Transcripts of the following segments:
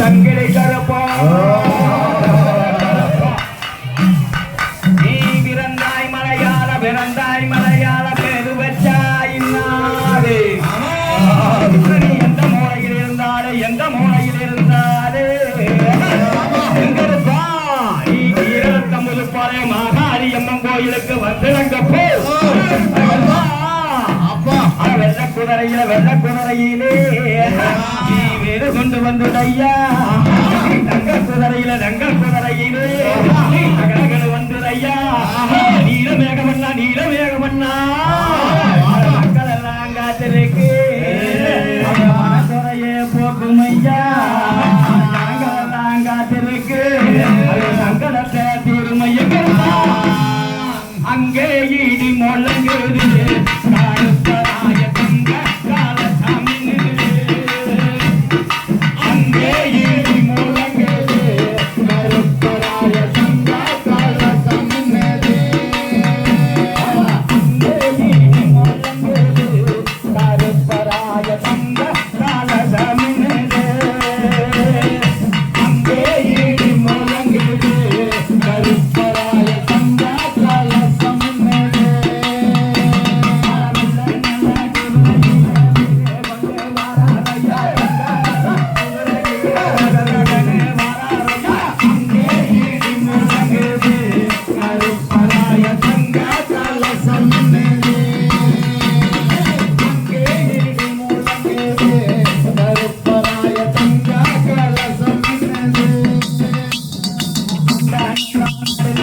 சங்கிலி கருப்பா. நீ பிறந்தாய் மலையாள பிறந்தாய் மலையாள பேரு வச்சாய் நீ எந்த மூலையில் இருந்தாலே எந்த மூலையில் இருந்தாலே எங்கருப்பா நீ ஈரத்தம்பது பாறை மாகாளி அம்மன் கோயிலுக்கு வந்துடங்க போ குதிரையில வெள்ள குதிரையிலே வேறு கொண்டு வந்துடையா? தங்க குதிரையில தங்க குதிரையிலே நீ தகடகடு வந்துடையா நீல மேகமண்ணா நீல மேகமண்ணா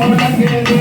முழங்குது